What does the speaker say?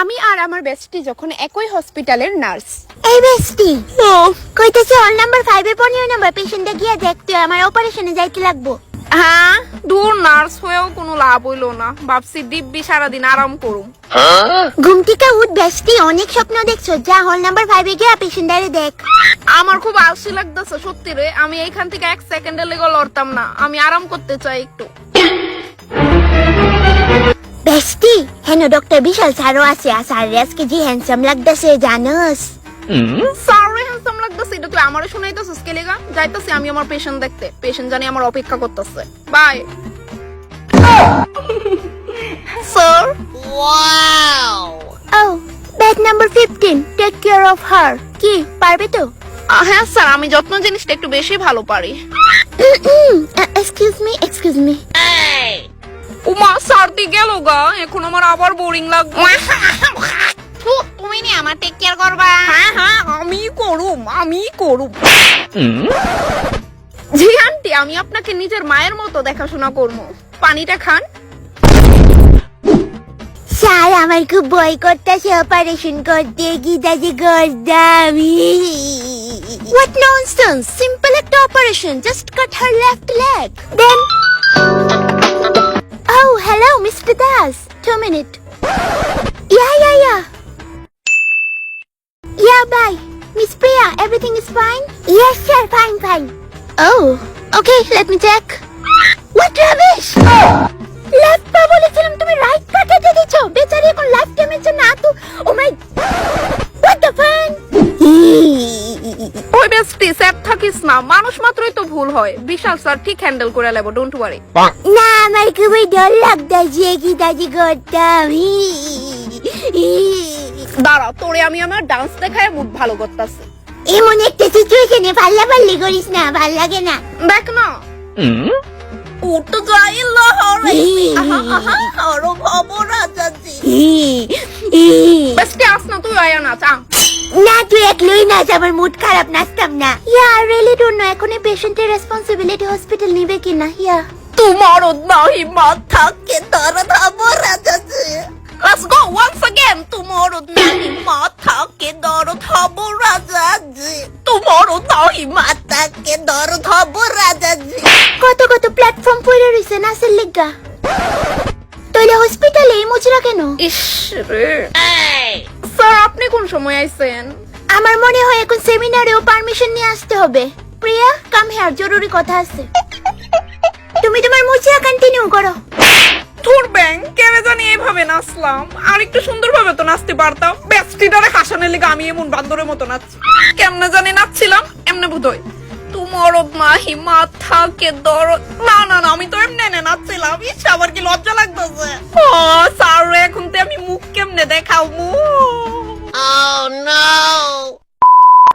আমি আর আমার বেস্টি যখন একই হসপিটালের নার্স এই বেস্টি কইতেছে অল নাম্বার ফাইভ এ পনেরো নাম্বার পেশেন্টে গিয়া দেখতে আমার অপারেশনে যাইতে লাগবো। হ্যাঁ দূর নার্স হয়েও কোনো লাভ হইল না। ভাবছি দিব্যি সারাদিন আরাম করুম। ঘুম থেকে উঠ বেস্টি অনেক স্বপ্ন দেখছ যা হল নাম্বার ফাইভ এ গিয়া পেশেন্টারে দেখ। আমার খুব আলসি লাগতেছে সত্যি রে। আমি এইখান থেকে এক সেকেন্ডের লেগে লড়তাম না। আমি আরাম করতে চাই একটু। বেস্টি হেন ডক্টর বিশাল স্যারও আছে আর স্যারের আজকে যে হ্যান্ডসাম লাগতেছে জানোস। সারে হ্যান্ডসাম লাগতেছে এটা তুই আমারে শুনাইতেছিস কে লেগা? আমি আমার পেশেন্ট দেখতে। পেশেন্ট জানি আমার অপেক্ষা করতেছে। Bye sir wow O bed number fifteen take care of her কি পারবে তো? হ্যাঁ স্যার আমি যত্ন জিনিসটা একটু বেশি ভালো পারি। এক্সকিউজ মি এক্সকিউজ মি সার্দি গেল গা এখন আমার আবার বোরিং লাগবে তুমি নি আমার টেক কেয়ার করবা হ্যাঁ হ্যাঁ আমি করুম আমি করুম জি আন্টি আমি আপনাকে নিজের মায়ের মতো দেখাশোনা করব পানিটা খান স্যার আমার খুব ভয় করতেছে অপারেশন করতে কি দাদি করতাম What nonsense! Simple একটা operation. Just cut her left leg. Then Oh, hello, Mr. Das. Two minute. Yeah, yeah, yeah. Yeah, bye. Miss Priya, everything is fine? Yes, sir, fine, fine. Oh, okay. Let me check. What uh, ওই বেস্টি sir থাকিস না মানুষ মাত্রই তো ভুল হয়। Vishal sir ঠিক handle করে নেব ডোন্ট ওয়ারি না আমার খুবই ডর লাগতেছে কি দাদি করতাম। দাঁড়া তোরে আমি আমার ডান্স দেখায় মুড ভালো করতেছি। এমন একটা সিচুয়েশনে পাল্লা পাল্লি করিস না ভালো লাগে না। দেখ না। উঠ যাই লহরে। আহা আহা আরও খবর আছে। বেস্টি আস না তুই আয়া না চা। না তুই একলই নাচ আমার মুড খারাপ নাচতাম না। ইয়া রিয়েলি ডোন্ট নো এখন এই পেশেন্টের রেসপন্সিবিলিটি হসপিটাল নিবে কিনা ইয়া তোমার নাহি মাথা কে দর্দ খবর আছে Let's go once again. Tomorrow nahi matha ke dard habo raja ji. Tomorrow nahi mata ke dard habo raja ji. কত কত প্ল্যাটফর্ম পড়ে রইছে নাচের লিগা। তইলে হসপিটালে এই মুচরা কেন? ইস রে। আপনি কোন সময় আইছেন? আমার মনে হয় এখন সেমিনারেও পারমিশন নিয়ে আসতে হবে। প্রিয়া কাম হেয়ার জরুরি কথা আছে। তুমি তোমার মুচিয়া কন্টিনিউ করো। তোর ব্যাংক কেন জানি এভাবে নাচলাম। আর একটু সুন্দরভাবে তো নাচতে পারতাম। ব্যস্তিটারে হাসানের লেগে আমি এমন বান্দরের মতো নাচছি। কেমনে জানি নাচছিলাম এমনে বুধই তোমার নাহি মাথা কে দরদ। না না না আমি তো এমনি এনে নাচছিলাম। ইস আমার কি লজ্জা লাগতেছে। ও স্যার